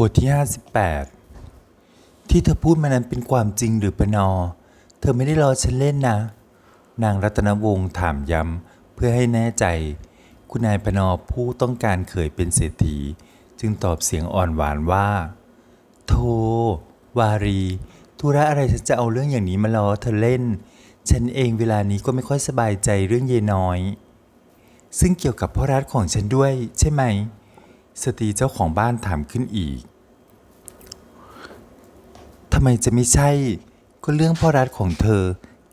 บทที่ 58 ที่เธอพูดมานั้นเป็นความจริงหรือปนอ เธอไม่ได้ล้อฉันเล่นนะ นางรัตนวงศ์ถามย้ำเพื่อให้แน่ใจ คุณนายปนอผู้ต้องการเขยเป็นเศรษฐี จึงตอบเสียงอ่อนหวานว่าโธวารี ธุระอะไรฉันจะเอาเรื่องอย่างนี้มาล้อเธอเล่น ฉันเองเวลานี้ก็ไม่ค่อยสบายใจเรื่องเยายน้อย ซึ่งเกี่ยวกับพ่อรัฐของฉันด้วยใช่ไหม สตรีเจ้าของบ้านถามขึ้นอีก ทำไมจะไม่ใช่ ก็เรื่องพ่อรัฐของเธอ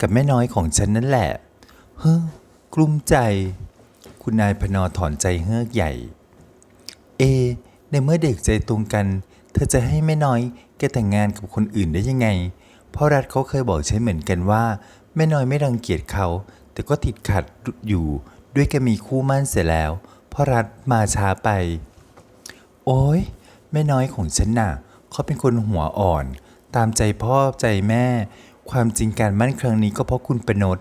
กับแม่น้อยของฉันนั่นแหละ เฮ้อกลุ้มใจ คุณนายพนอถอนใจเฮือกใหญ่ เอ ในเมื่อเด็กใจตรงกัน เธอจะให้แม่น้อยแกแต่งงานกับคนอื่นได้ยังไง พ่อรัฐเขาเคยบอกฉันเหมือนกันว่า แม่น้อยไม่รังเกียจเขา แต่ก็ติดขัดอยู่ด้วยแกมีคู่มั่นเสียแล้ว พ่อรัฐมาช้าไป โอ้ยแม่น้อยของฉันน่ะเขาเป็นคนหัวอ่อน ตามใจพ่อใจแม่ ความจริงการมั่นครั้งนี้ก็เพราะคุณประนด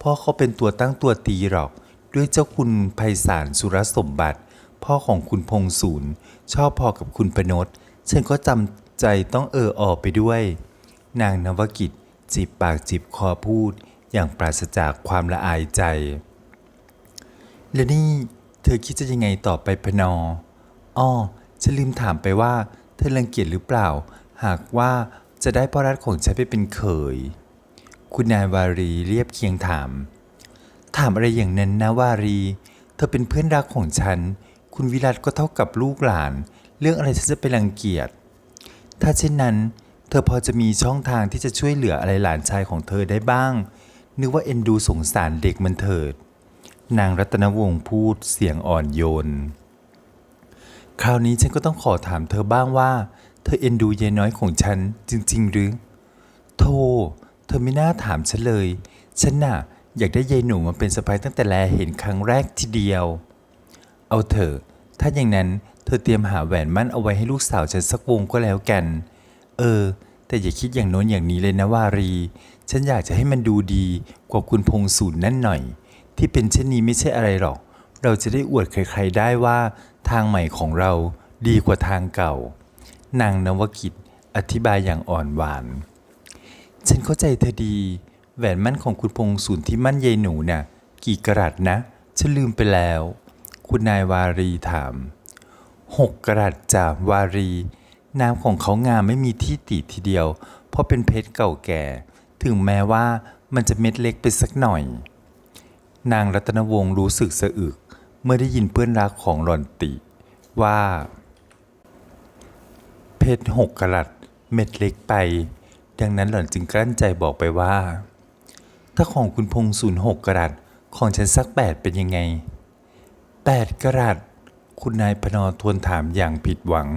พ่อเขาเป็นตัวตั้งตัวตีหรอก ด้วยเจ้าคุณไพศาลสุรสมบัติ พ่อของคุณพงศูนย์ชอบพอกับคุณประนดฉันก็จำใจต้องเออออกไปด้วย นางนวกิจจีบปากจีบคอพูด อย่างปราศจากความละอายใจ แล้วนี่เธอคิดจะยังไงต่อไปพนออ้อ ฉันลืมถามไปว่า เธอรังเกียจหรือเปล่า หากว่าจะได้พ่อรัฐของฉันไปเป็นเขย คุณนายวารีเรียบเคียงถาม ถามอะไรอย่างนั้นนะวารี เธอเป็นเพื่อนรักของฉัน คุณวิรัตก็เท่ากับลูกหลาน เรื่องอะไรฉันจะไปรังเกียจ ถ้าเช่นนั้น เธอพอจะมีช่องทางที่จะช่วยเหลืออะไรหลานชายของเธอได้บ้าง นึกว่าเอ็นดูสงสารเด็กมันเถิด นางรัตนวงศ์พูดเสียงอ่อนโยน คราวนี้ฉันก็ต้องขอถามเธอบ้างว่า เธอเอ็นดูยายน้อยของฉันจริง ๆ หรือ โธ่เธอไม่น่าถามฉันเลย ฉันน่ะ อยากได้ยายหนูมาเป็นสะพ้ายตั้งแต่แลเห็นครั้งแรกทีเดียว เอาเถอะ ถ้าอย่างนั้นเธอเตรียมหาแหวนมั่นเอาไว้ให้ลูกสาวฉันสักวงก็แล้วกัน เออ แต่อย่าคิดอย่างโน้นอย่างนี้เลยนะวารี ฉันอยากจะให้มันดูดีกว่าคุณพงศูนย์นั่นหน่อย ที่เป็นเช่นนี้ไม่ใช่อะไรหรอก เราจะได้อวดใครๆได้ว่า ทางใหม่ของเราดีกว่าทางเก่า นางนวกิจอธิบายอย่างอ่อนหวาน ฉันเข้าใจเธอดี แหวนมั่นของคุณพงศูนย์ที่มั่นยายหนูน่ะ กี่กรัตนะ ฉันลืมไปแล้ว คุณนายวารีถามหกกรัตจ่าวารี น้ำของเขางามไม่มีที่ติทีเดียว เพราะเป็นเพชรเก่าแก่ ถึงแม้ว่ามันจะเม็ดเล็กไปสักหน่อย นางรัตนวงศ์รู้สึกสะอึก เมื่อได้ยินเพื่อนรักของหล่อนติว่า เพชรหกกะรัตเม็ดเล็กไป ดังนั้นหล่อนจึงกลั้นใจบอกไปว่า ถ้าของคุณพงศูนย์หกกะรัตของฉันสักแปดเป็นยังไงแปดกะรัตคุณนายพนอทวนถามอย่างผิดหวัง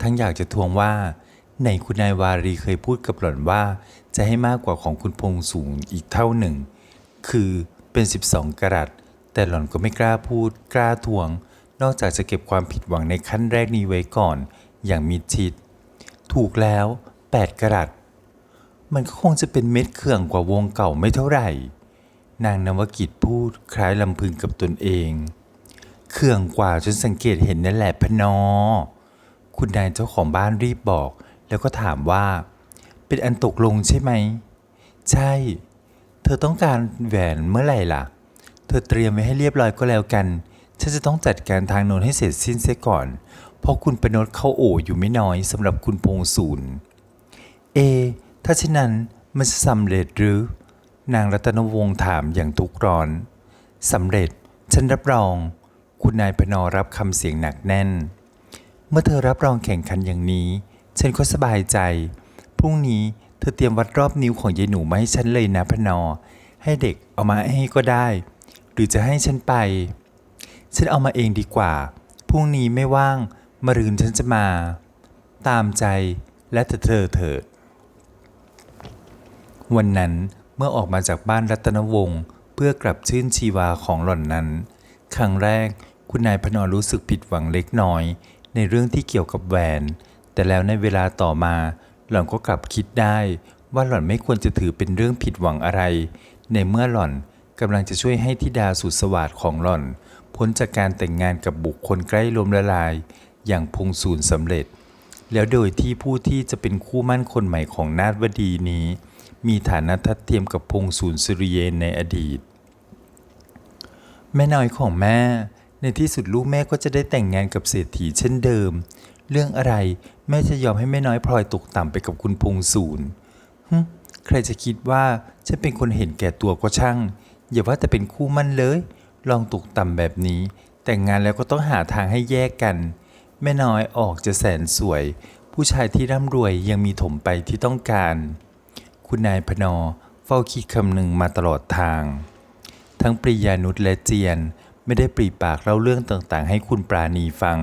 ทั้งอยากจะทวงว่าไหนคุณนายวารีเคยพูดกับหล่อนว่า จะให้มากกว่าของคุณพงศูนย์อีกเท่าหนึ่ง คือเป็น 12 กรัต แต่หล่อนก็ไม่กล้าพูด กล้าทวง นอกจากจะเก็บความผิดหวังในขั้นแรกนี้ไว้ก่อน อย่างมิดชิด ถูกแล้ว 8กรัตมันก็คงจะเป็นเม็ดเขื่องกว่าวงเก่าไม่เท่าไหร่ นางนวกิจพูดคล้ายลำพึงกับตนเองเครื่องกว่าจนสังเกตเห็นนั่นแหละพนอ คุณนายเจ้าของบ้านรีบบอก แล้วก็ถามว่า เป็นอันตกลงใช่ไหม ใช่ เธอต้องการแหวนเมื่อไหร่ล่ะ เธอเตรียมไว้ให้เรียบร้อยก็แล้วกัน ฉันจะต้องจัดการทางโน้นให้เสร็จสิ้นเสียก่อน เพราะคุณประนดเข้าโออยู่ไม่น้อยสำหรับคุณพงศูนย์เอ ถ้าเช่นนั้นมันจะสำเร็จหรือ นางรัตนวงศ์ถามอย่างทุกร้อนสำเร็จ ฉันรับรอง คุณนายพนอรับคำเสียงหนักแน่น เมื่อเธอรับรองแข่งขันอย่างนี้ ฉันก็สบายใจ พรุ่งนี้เธอเตรียมวัดรอบนิ้วของยายหนูมาให้ฉันเลยนะพนอ ให้เด็กเอามาให้ก็ได้ รือจะให้ฉันไป ฉันเอามาเองดีกว่า พรุ่งนี้ไม่ว่าง มารืนฉันจะมา ตามใจและเธอเธอเถิด วันนั้นเมื่อออกมาจากบ้านรัตนวงศ์เพื่อกลับชื่นชีวาของหล่อนนั้น ครั้งแรกคุณนายพนอรู้สึกผิดหวังเล็กน้อย ในเรื่องที่เกี่ยวกับแหวน แต่แล้วในเวลาต่อมา หล่อนก็กลับคิดได้ว่าหล่อนไม่ควรจะถือเป็นเรื่องผิดหวังอะไร ในเมื่อหล่อน กำลังจะช่วยให้ธิดาสุดสวัสดของหล่อน พ้นจากการแต่งงานกับบุคคลใกล้ลมละลาย อย่างพงศูนย์สำเร็จ แล้วโดยที่ผู้ที่จะเป็นคู่มั่นคนใหม่ของนาฏวดีนี้ มีฐานะทัดเทียมกับพงศูนย์สุริเยนในอดีต แม่น้อยของแม่ ในที่สุดลูกแม่ก็จะได้แต่งงานกับเศรษฐีเช่นเดิม เรื่องอะไรแม่จะยอมให้แม่น้อยพลอยตกต่ำไปกับคุณพงศูนย์ใครจะคิดว่าฉันเป็นคนเห็นแก่ตัวก็ช่าง อย่าว่าแต่เป็นคู่มั่นเลย ลองตกต่ำแบบนี้ แต่งงานแล้วก็ต้องหาทางให้แยกกัน แม่น้อยออกจะแสนสวย ผู้ชายที่ร่ำรวยยังมีถมไปที่ต้องการ คุณนายพนอเฝ้าคิดคำหนึ่งมาตลอดทาง ทั้งปริยานุชและเจียนไม่ได้ปรีปากเล่าเรื่องต่างๆ ให้คุณปราณีฟัง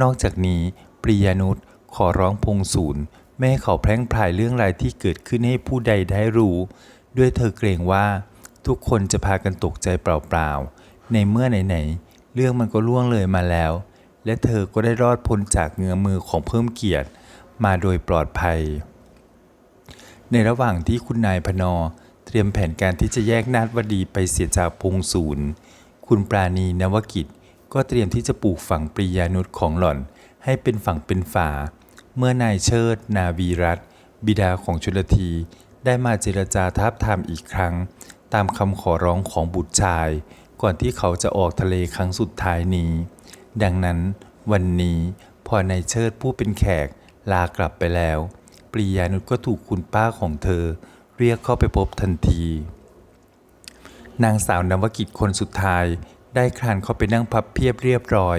นอกจากนี้ปริยานุชขอร้องพงศูนย์ไม่ให้เขาแพร่งพรายเรื่องรายที่เกิดขึ้นให้ผู้ใดได้รู้ ด้วยเธอเกรงว่า ทุกคนจะพากันตกใจเปล่าๆ ในเมื่อไหนๆ เรื่องมันก็ล่วงเลยมาแล้ว และเธอก็ได้รอดพ้นจากเงื้อมือของเพิ่มเกียรติ มาโดยปลอดภัย ในระหว่างที่คุณนายพนอ เตรียมแผนการที่จะแยกนาฏวดีไปเสียจากพงศูนย์ คุณปราณีนวกิจ ก็เตรียมที่จะปลูกฝังปริยานุษของหล่อน ให้เป็นฝั่งเป็นฝา เมื่อนายเชิด นาวีรัตบิดาของชลทีได้มาเจรจาทับทามอีกครั้ง ตามคำขอร้องของบุตรชาย ก่อนที่เขาจะออกทะเลครั้งสุดท้ายนี้ ดังนั้นวันนี้พอนายเชิดผู้เป็นแขกลากลับไปแล้ว ปริยานุชก็ถูกคุณป้าของเธอ เรียกเข้าไปพบทันที นางสาวนวกิจคนสุดท้ายได้คลานเข้าไปนั่งพับเพียบเรียบร้อย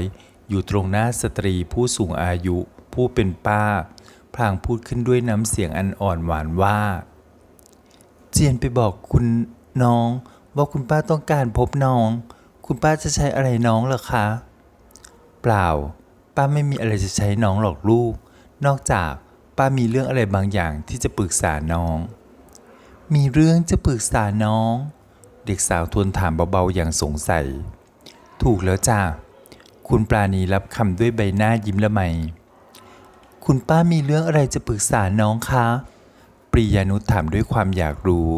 อยู่ตรงหน้าสตรีผู้สูงอายุผู้เป็นป้า พลางพูดขึ้นด้วยน้ำเสียงอันอ่อนหวานว่า เจียนไปบอกคุณ น้องว่าคุณป้าต้องการพบน้อง คุณป้าจะใช้อะไรน้องเหรอคะ เปล่า ป้าไม่มีอะไรจะใช้น้องหรอกลูก นอกจากป้ามีเรื่องอะไรบางอย่างที่จะปรึกษาน้อง มีเรื่องจะปรึกษาน้อง เด็กสาวทวนถามเบาๆอย่างสงสัย ถูกแล้วจ้าคุณปราณีรับคำด้วยใบหน้ายิ้มละไม คุณป้ามีเรื่องอะไรจะปรึกษาน้องคะ ปริยานุชถามด้วยความอยากรู้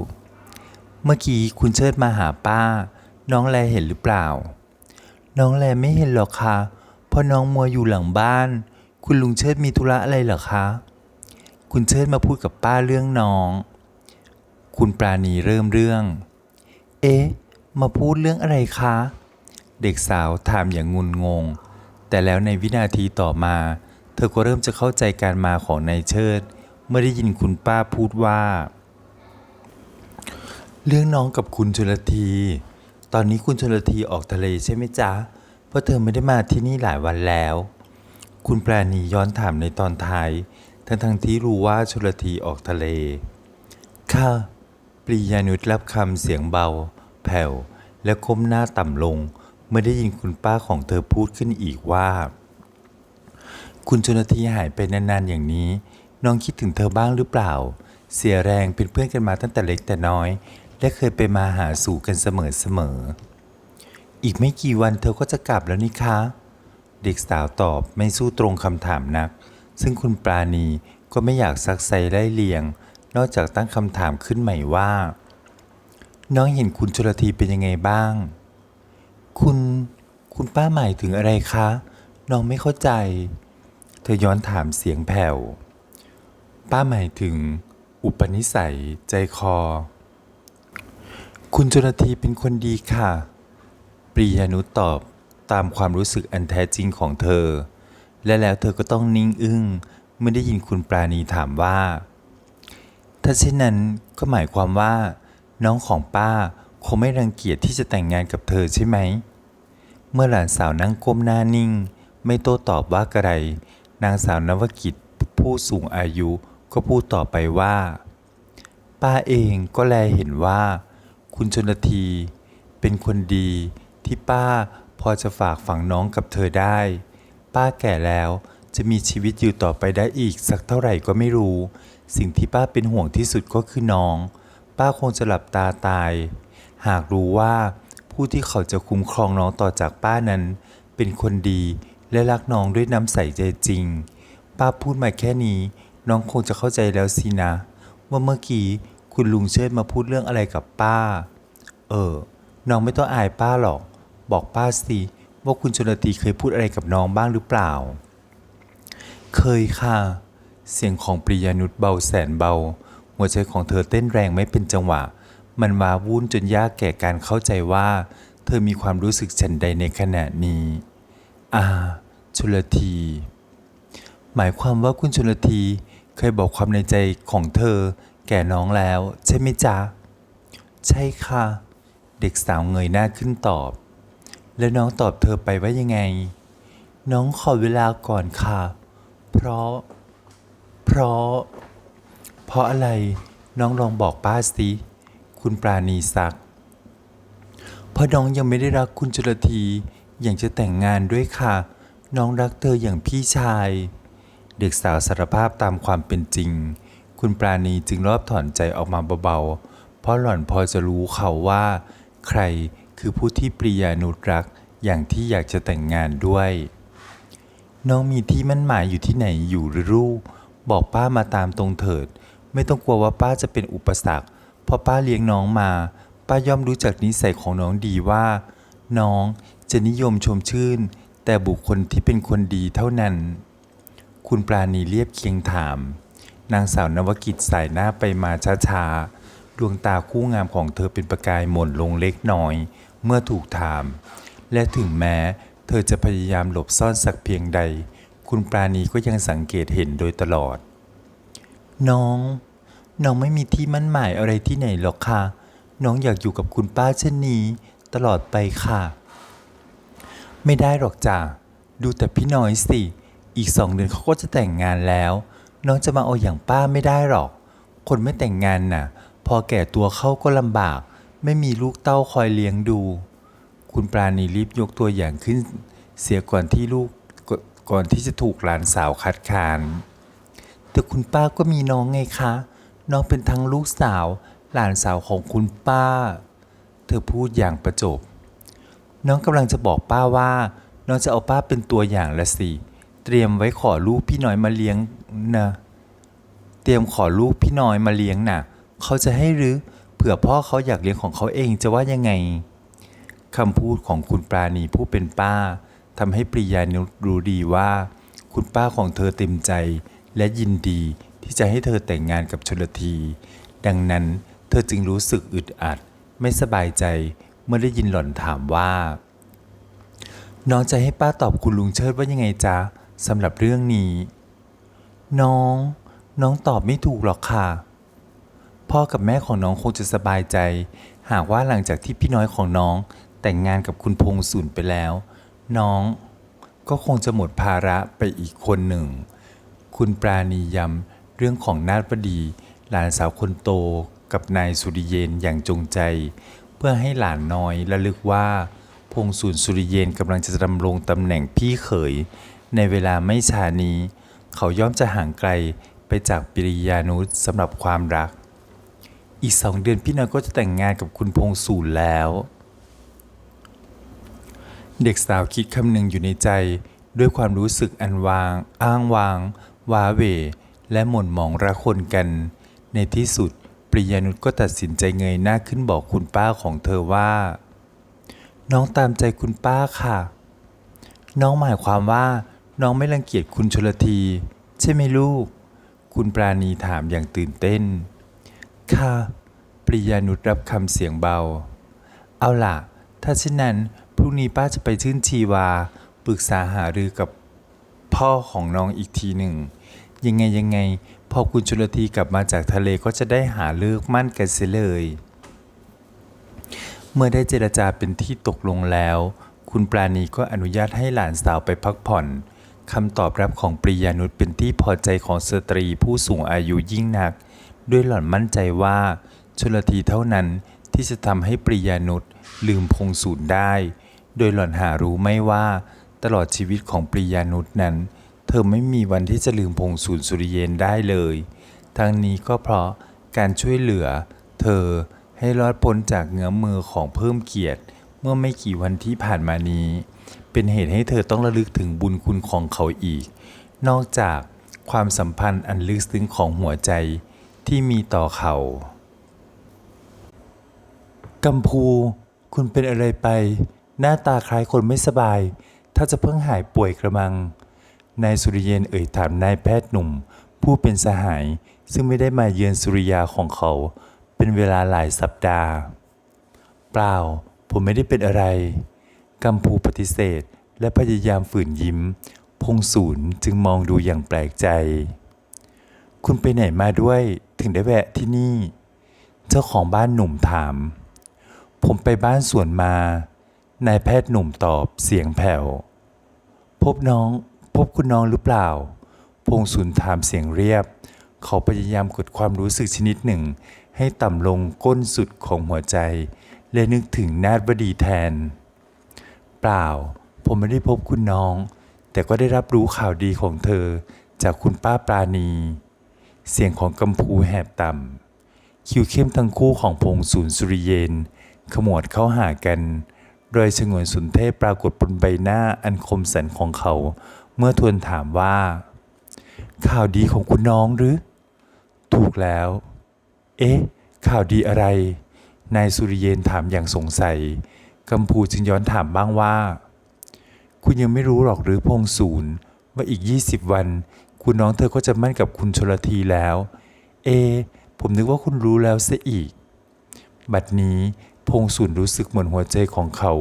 เมื่อกี้คุณเชิดมาหาป้า น้องแลเห็นหรือเปล่า น้องแลไม่เห็นหรอกคะเพราะน้องมัวอยู่หลังบ้าน คุณลุงเชิดมีธุระอะไรเหรอคะ คุณเชิดมาพูดกับป้าเรื่องน้อง คุณปราณีเริ่มเรื่อง เอ๊ะ มาพูดเรื่องอะไรคะ เด็กสาวถามอย่างงุนงง แต่แล้วในวินาทีต่อมา เธอก็เริ่มจะเข้าใจการมาของนายเชิด เมื่อได้ยินคุณป้าพูดว่า เรื่องน้องกับคุณชลที ตอนนี้คุณชลทีออกทะเลใช่ไหมจ๊ะ เพราะเธอไม่ได้มาที่นี่หลายวันแล้ว คุณแปราณีย้อนถามในตอนท้าย ทั้งทั้งที่รู้ว่าชลทีออกทะเล ค่ะ ปริยานุชรับคำเสียงเบา แผ่ว และก้มหน้าต่ำลง เมื่อได้ยินคุณป้าของเธอพูดขึ้นอีกว่า คุณชนทีหายไปนานๆอย่างนี้ น้องคิดถึงเธอบ้างหรือเปล่า เสียแรงเป็นเพื่อนกันมาตั้งแต่เล็กแต่น้อย และเคยไปมาหาสู่กันเสมอๆอีกไม่กี่วันเธอก็จะกลับแล้วนี่คะ เด็กสาวตอบไม่สู้ตรงคำถามนัก ซึ่งคุณปราณีก็ไม่อยากซักไซไล่เลียง นอกจากตั้งคำถามขึ้นใหม่ว่า น้องเห็นคุณชลทีเป็นยังไงบ้าง คุณคุณป้าหมายถึงอะไรคะ น้องไม่เข้าใจ เธอย้อนถามเสียงแผ่ว ป้าหมายถึง อุปนิสัย ใจคอ คุณชนทีเป็นคนดีค่ะ ปริยานุตอบตามความรู้สึกอันแท้จริงของเธอ และแล้วเธอก็ต้องนิ่งอึ้งเมื่อได้ยินคุณปราณีถามว่า ถ้าเช่นนั้นก็หมายความว่า น้องของป้าคงไม่รังเกียจที่จะแต่งงานกับเธอใช่ไหม เมื่อหลานสาวนั่งก้มหน้านิ่ง ไม่โต้ตอบว่ากระไร นางสาวนวกิจผู้สูงอายุก็พูดต่อไปว่า ป้าเองก็แลเห็นว่า คุณชนที เป็นคนดีที่ป้าพอจะฝากฝังน้องกับเธอได้ ป้าแก่แล้วจะมีชีวิตอยู่ต่อไปได้อีกสักเท่าไหร่ก็ไม่รู้ สิ่งที่ป้าเป็นห่วงที่สุดก็คือน้อง ป้าคงจะหลับตาตาย หากรู้ว่าผู้ที่เขาจะคุ้มครองน้องต่อจากป้านั้น เป็นคนดีและรักน้องด้วยน้ำใสใจจริง ป้าพูดมาแค่นี้ น้องคงจะเข้าใจแล้วสินะ ว่าเมื่อกี้ คุณลุงเชิดมาพูดเรื่องอะไรกับป้า เออ น้องไม่ต้องอายป้าหรอก บอกป้าสิว่าคุณชนทีเคยพูดอะไรกับน้องบ้างหรือเปล่า เคยค่ะ เสียงของปริยานุชเบาแสนเบา หัวใจของเธอเต้นแรงไม่เป็นจังหวะ มันวาวุ่นจนยากแก่การเข้าใจว่า เธอมีความรู้สึกฉันใดในขณะนี้ อ่า ชลที หมายความว่าคุณชลทีเคยบอกความในใจของเธอ แก่น้องแล้ว ใช่ไหมจ๊ะ ใช่ค่ะ เด็กสาวเงยหน้าขึ้นตอบ แล้วน้องตอบเธอไปว่ายังไง น้องขอเวลาก่อนค่ะ เพราะ เพราะ เพราะอะไร น้องลองบอกป้าสิ คุณปราณีศักดิ์เพราะน้องยังไม่ได้รักคุณชลทีอย่างจะแต่งงานด้วยค่ะ น้องรักเธออย่างพี่ชาย เด็กสาวสารภาพตามความเป็นจริง คุณปราณีจึงรอบถอนใจออกมาเบาๆ เพราะหล่อนพอจะรู้เขาว่า ใครคือผู้ที่ปริยานุรักอย่างที่อยากจะแต่งงานด้วย น้องมีที่มั่นหมายอยู่ที่ไหนอยู่หรือลูกบอกป้ามาตามตรงเถิด ไม่ต้องกลัวว่าป้าจะเป็นอุปสรรค เพราะป้าเลี้ยงน้องมา ป้าย่อมรู้จักนิสัยของน้องดีว่า น้องจะนิยมชมชื่น แต่บุคคลที่เป็นคนดีเท่านั้น คุณปราณีเรียบเคียงถาม นางสาวนวกิจสายหน้าไปมาช้าๆ ดวงตาคู่งามของเธอเป็นประกายหม่นลงเล็กน้อย เมื่อถูกถาม และถึงแม้เธอจะพยายามหลบซ่อนสักเพียงใด คุณปราณีก็ยังสังเกตเห็นโดยตลอด น้อง น้องไม่มีที่มั่นหมายอะไรที่ไหนหรอกค่ะ น้องอยากอยู่กับคุณป้าเช่นนี้ ตลอดไปค่ะ ไม่ได้หรอกจ้ะ ดูแต่พี่น้อยสิ อีกสองเดือนเขาก็จะแต่งงานแล้ว น้องจะมาเอาอย่างป้าไม่ได้หรอก คนไม่แต่งงานน่ะ พอแก่ตัวเข้าก็ลำบาก ไม่มีลูกเต้าคอยเลี้ยงดู คุณปราณีรีบยกตัวอย่างขึ้น เสียก่อนที่ลูกกก่อนที่จะถูกหลานสาวคัดค้าน แต่คุณป้าก็มีน้องไงคะ น้องเป็นทั้งลูกสาว หลานสาวของคุณป้า เธอพูดอย่างประจบ น้องกำลังจะบอกป้าว่า น้องจะเอาป้าเป็นตัวอย่างละสิ เตรียมไว้ขอลูกพี่น้อยมาเลี้ยงนะเตรียมขอลูกพี่น้อยมาเลี้ยงน่ะเขาจะให้หรือเผื่อพ่อเขาอยากเลี้ยงของเขาเองจะว่ายังไงคำพูดของคุณปราณีผู้เป็นป้าทำให้ปริยานุชรู้ดีว่า คุณป้าของเธอเต็มใจและยินดีที่จะให้เธอแต่งงานกับชลที ดังนั้นเธอจึงรู้สึกอึดอัด ไม่สบายใจเมื่อได้ยินหล่อนถามว่า น้องจะให้ป้าตอบคุณลุงเชิดว่ายังไงจ๊ะ สำหรับเรื่องนี้ น้อง น้องตอบไม่ถูกหรอกค่ะ พ่อกับแม่ของน้องคงจะสบายใจ หากว่าหลังจากที่พี่น้อยของน้องแต่งงานกับคุณพงศุนไปแล้ว น้องก็คงจะหมดภาระไปอีกคนหนึ่ง คุณปราณีย้ำเรื่องของนาฏบดี หลานสาวคนโตกับนายสุริเยนอย่างจงใจ เพื่อให้หลานน้อยระลึกว่า พงศุนสุริเยนกำลังจะดำรงตำแหน่งพี่เขย ในเวลาไม่ช้านี้ เขาย่อมจะห่างไกลไปจากปิริยานุษสำหรับความรัก อีกสองเดือนพี่น้อยก็จะแต่งงานกับคุณพงศูนแล้ว เด็กสาวคิดคำหนึ่งอยู่ในใจด้วยความรู้สึกอันวาง อ้างวาง ว้าเหวและหม่นหมองระคนกัน ในที่สุด ปริยานุชก็ตัดสินใจเงยหน้าขึ้นบอกคุณป้าของเธอว่า น้องตามใจคุณป้าค่ะ น้องหมายความว่า น้องไม่รังเกียจคุณชลที ใช่ไหมลูก คุณปราณีถามอย่างตื่นเต้น ค่ะ ปริยานุชรับคำเสียงเบา เอาล่ะ ถ้าเช่นนั้นพรุ่งนี้ป้าจะไปชื่นชีวา ปรึกษาหารือกับพ่อของน้องอีกทีหนึ่ง ยังไงยังไง พอคุณชลทีกลับมาจากทะเลก็จะได้หาเลิกมั่นกันเสียเลย เมื่อได้เจรจาเป็นที่ตกลงแล้ว คุณปราณีก็อนุญาตให้หลานสาวไปพักผ่อน คำตอบรับของปริยานุชเป็นที่พอใจของสตรีผู้สูงอายุยิ่งนัก ด้วยหล่อนมั่นใจว่าชลทีเท่านั้นที่จะทำให้ปริยานุชลืมพงศูนย์ได้ โดยหล่อนหารู้ไม่ว่า ตลอดชีวิตของปริยานุชนั้น เธอไม่มีวันที่จะลืมพงศูนย์สุริเยนได้เลย ทั้งนี้ก็เพราะการช่วยเหลือ เธอให้รอดพ้นจากเงื้อมมือของเพิ่มเกียรติ เมื่อไม่กี่วันที่ผ่านมานี้ เป็นเหตุให้เธอต้องระลึกถึงบุญคุณของเขาอีก นอกจากความสัมพันธ์อันลึกซึ้งของหัวใจที่มีต่อเขากัมพู คุณเป็นอะไรไป หน้าตาคล้ายคนไม่สบาย ถ้าจะเพิ่งหายป่วยกระมัง นายสุริเยนเอ่ยถามนายแพทย์หนุ่ม ผู้เป็นสหายซึ่งไม่ได้มาเยือนสุริยาของเขา เป็นเวลาหลายสัปดาห์ เปล่า ผมไม่ได้เป็นอะไร กัมพูปฏิเสธ และพยายามฝืนยิ้ม พงศูนย์จึงมองดูอย่างแปลกใจ คุณไปไหนมาด้วยถึงได้แวะที่นี่ เจ้าของบ้านหนุ่มถาม ผมไปบ้านสวนมา นายแพทย์หนุ่มตอบเสียงแผ่ว พบน้อง พบคุณน้องหรือเปล่า พงศุนถามเสียงเรียบ เขาพยายามกดความรู้สึกชนิดหนึ่ง ให้ต่ำลงก้นสุดของหัวใจ และนึกถึงนาฏบดีแทน เปล่า ผมไม่ได้พบคุณน้อง แต่ก็ได้รับรู้ข่าวดีของเธอ จากคุณป้าปราณี เสียงของกัมพูแหบต่ำ คิ้วเข้มทั้งคู่ของพงศูนย์สุริเยน ขมวดเข้าหากันโดยฉงวนสุนเทพปรากฏบนใบหน้าอันคมสันของเขา เมื่อทวนถามว่า ข่าวดีของคุณน้องหรือ ถูกแล้ว เอ๊ะ ข่าวดีอะไร นายสุริเยนถามอย่างสงสัย กัมพูจึงย้อนถามบ้างว่า คุณยังไม่รู้หรอกหรือพงศูนย์ว่าอีก 20 วัน คุณน้องเธอก็จะมั่นกับคุณชลทีแล้ว เอ ผมนึกว่าคุณรู้แล้วเสียอีก บัดนี้พงศูนย์รู้สึกเหมือนหัวใจของเขา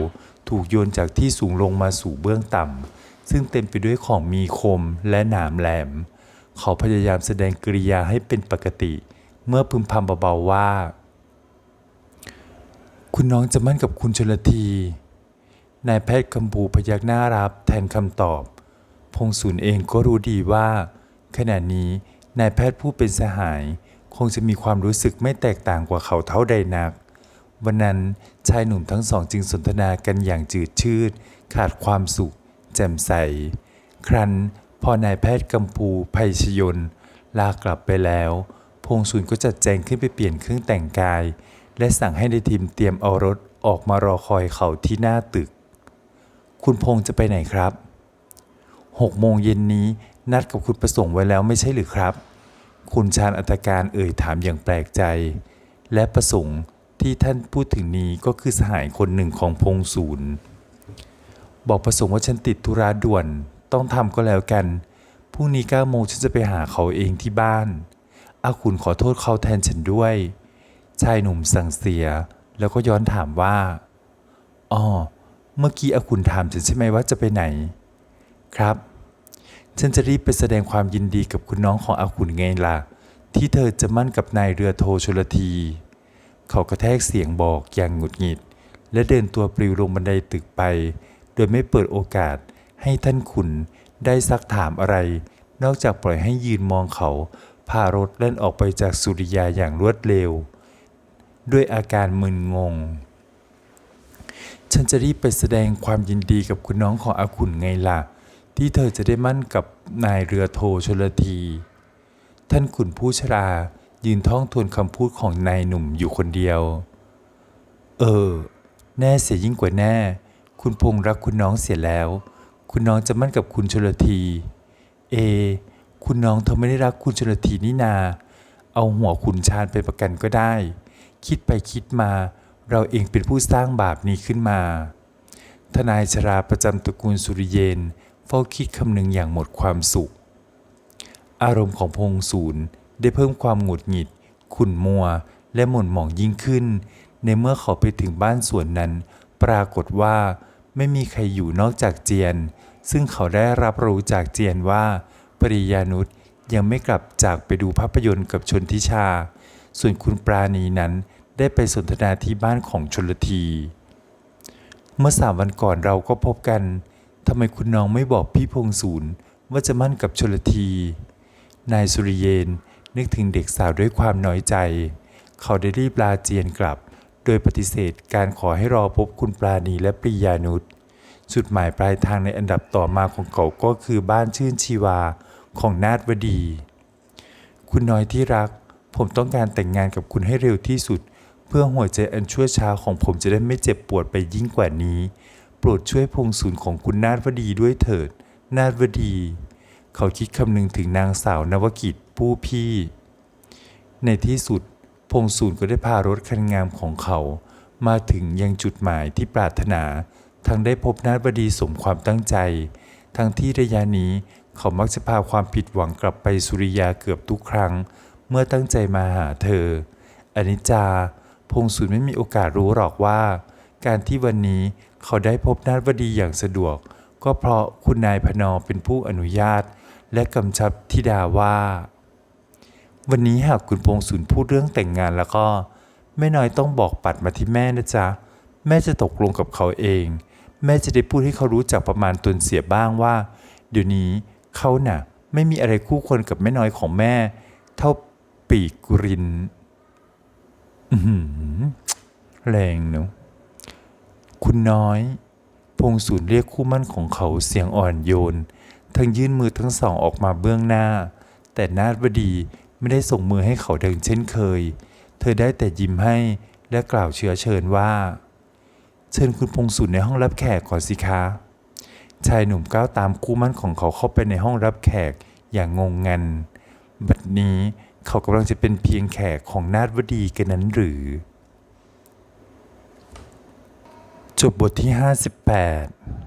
ถูกโยนจากที่สูงลงมาสู่เบื้องต่ำซึ่งเต็มไปด้วยของมีคมและหนามแหลม เขาพยายามแสดงกริยาให้เป็นปกติ เมื่อพึมพำเบาๆว่า คุณน้องจะมั่นกับคุณชลที นายแพทย์คำบูพยักหน้ารับแทนคำตอบ พงศูนย์เองก็รู้ดีว่า ขณะนี้นายแพทย์ผู้เป็นสหาย คงจะมีความรู้สึกไม่แตกต่างกว่าเขาเท่าใดนัก วันนั้นชายหนุ่มทั้งสองจึงสนทนากันอย่างจืดชืด ขาดความสุข แจ่มใส ครั้นพอนายแพทย์กัมพูภัยชยน ลากลับไปแล้ว พงศูนย์ก็จัดแจงขึ้นไปเปลี่ยนเครื่องแต่งกาย และสั่งให้ในทีมเตรียมเอารถออกมารอคอยเขาที่หน้าตึก คุณพงษ์จะไปไหนครับหกโมงเย็นนี้นัดกับคุณประสงค์ไว้แล้วไม่ใช่หรือครับ คุณชาญอัตการเอ่ยถามอย่างแปลกใจ และประสงค์ที่ท่านพูดถึงนี้ก็คือสหายคนหนึ่งของพงศูนย์ บอกประสงค์ว่าฉันติดธุระด่วน ต้องทำก็แล้วกัน พรุ่งนี้เก้าโมงฉันจะไปหาเขาเองที่บ้านอาคุณขอโทษเขาแทนฉันด้วย ชายหนุ่มสั่งเสีย แล้วก็ย้อนถามว่าอ๋อเมื่อกี้อาคุณถามฉันใช่ไหมว่าจะไปไหน ครับ ฉันจะรีบไปแสดงความยินดีกับคุณน้องของอาคุณไงล่ะ ที่เธอจะมั่นกับนายเรือโทชลที เขากระแทกเสียงบอกอย่างหงุดหงิด และเดินตัวปลิวลงบันไดตึกไป โดยไม่เปิดโอกาสให้ท่านขุนได้ซักถามอะไร นอกจากปล่อยให้ยืนมองเขา พารถเล่นออกไปจากสุริยาอย่างรวดเร็ว ด้วยอาการมึนงง ฉันจะรีบไปแสดงความยินดีกับคุณน้องของอาขุนไงล่ะ ที่เธอจะได้มั่นกับนายเรือโทชลที ท่านขุนผู้ชรายืนท่องทวนคำพูดของนายหนุ่มอยู่คนเดียว เออ แน่เสียยิ่งกว่าแน่ คุณพงษ์รักคุณน้องเสียแล้ว คุณน้องจะมั่นกับคุณชลที เอ คุณน้องเธอไม่ได้รักคุณชลทีนี่นา เอาหัวคุณชาญไปประกันก็ได้ คิดไปคิดมา เราเองเป็นผู้สร้างบาปนี้ขึ้นมา ทนายชราประจำตระกูลสุริเยนเฝ้าคิดคำนึงอย่างหมดความสุข อารมณ์ของพงศูนย์ได้เพิ่มความหงุดหงิด ขุ่นมัว และหม่นหมองยิ่งขึ้น ในเมื่อเขาไปถึงบ้านสวนนั้น ปรากฏว่าไม่มีใครอยู่นอกจากเจียน ซึ่งเขาได้รับรู้จากเจียนว่า ปริยานุษยังไม่กลับจากไปดูภาพยนตร์กับชนทิชา ส่วนคุณปราณีนั้นได้ไปสนทนาที่บ้านของชนลที เมื่อสามวันก่อนเราก็พบกันทำไมคุณน้องไม่บอกพี่พงศูนย์ว่าจะมั่นกับชนลที นายสุริเยนนึกถึงเด็กสาวด้วยความน้อยใจ เขาได้รีบลาเจียนกลับ โดยปฏิเสธการขอให้รอพบคุณปราณีและปริยานุชจุดหมายปลายทางในอันดับต่อมาของเขาก็คือบ้านชื่นชีวาของนาฏวดี คุณน้อยที่รัก ผมต้องการแต่งงานกับคุณให้เร็วที่สุด เพื่อหัวใจอันชั่วช้าของผมจะได้ไม่เจ็บปวดไปยิ่งกว่านี้ โปรดช่วยพงศูนย์ของคุณนาฏวดีด้วยเถิด นาฏวดี เขาคิดคำนึงถึงนางสาวนวกิจผู้พี่ ในที่สุด พงศูนย์ก็ได้พารถคันงามของเขา มาถึงยังจุดหมายที่ปรารถนา ทั้งได้พบนาฏวดีสมความตั้งใจ ทั้งที่ระยะนี้เขามักจะพาความผิดหวังกลับไปสุริยาเกือบทุกครั้ง เมื่อตั้งใจมาหาเธอ อนิจจา พงศุนไม่มีโอกาสรู้หรอกว่า การที่วันนี้เขาได้พบนาฏวดีอย่างสะดวก ก็เพราะคุณนายพนอเป็นผู้อนุญาต และกำชับทิดาว่า วันนี้หากคุณพงศุนพูดเรื่องแต่งงานแล้วก็แม่น้อยต้องบอกปัดมาที่แม่นะจ๊ะ แม่จะตกลงกับเขาเอง แม่จะได้พูดให้เขารู้จักประมาณตนเสียบ้างว่า เดี๋ยวนี้เขาน่ะไม่มีอะไรคู่ควรกับแม่น้อยของแม่ เท่า ปีกกรินแรงเนอะคุณน้อย พงศูนย์เรียกคู่มั่นของเขาเสียงอ่อนโยน ทั้งยื่นมือทั้งสองออกมาเบื้องหน้า แต่นาฏวดีไม่ได้ส่งมือให้เขาดังเช่นเคย เธอได้แต่ยิ้มให้และกล่าวเชื้อเชิญว่า เชิญคุณพงศุนในห้องรับแขกก่อนสิคะ ชายหนุ่มก้าวตามคู่มั่นของเขาเข้าไปในห้องรับแขกอย่างงงงัน บัดนี้ เขากำลังจะเป็นเพียงแขกของนาฏวดีกันนั้นหรือ จบบทที่ 58